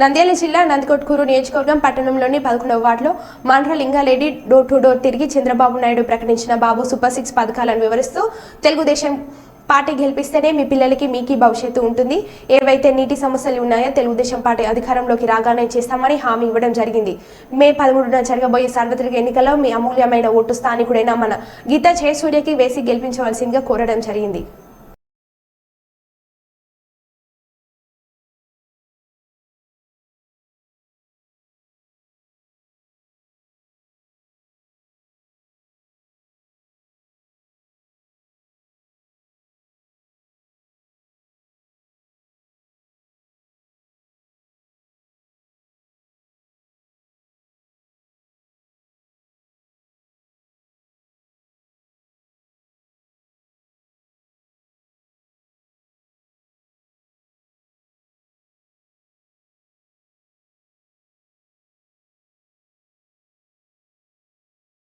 నంద్యాల జిల్లా నందికొట్కూరు నియోజకవర్గం పట్టణంలోని పదకొండవ వార్డులో Mandra Lingareddy door to door తిరిగి చంద్రబాబు నాయుడు ప్రకటించిన బాబు సూపర్ సిక్స్ పథకాలను వివరిస్తూ తెలుగుదేశం పార్టీ గెలిపిస్తేనే మీ పిల్లలకి మీకీ భవిష్యత్తు ఉంటుంది. ఏవైతే నీటి సమస్యలు ఉన్నాయో తెలుగుదేశం పార్టీ అధికారంలోకి రాగానే చేస్తామని హామీ ఇవ్వడం జరిగింది. మే పదమూడున జరగబోయే సార్వత్రిక ఎన్నికల్లో మీ అమూల్యమైన ఓటు స్థానికుడైన మన గీతా జయసూర్యకి వేసి గెలిపించవలసిందిగా కోరడం జరిగింది.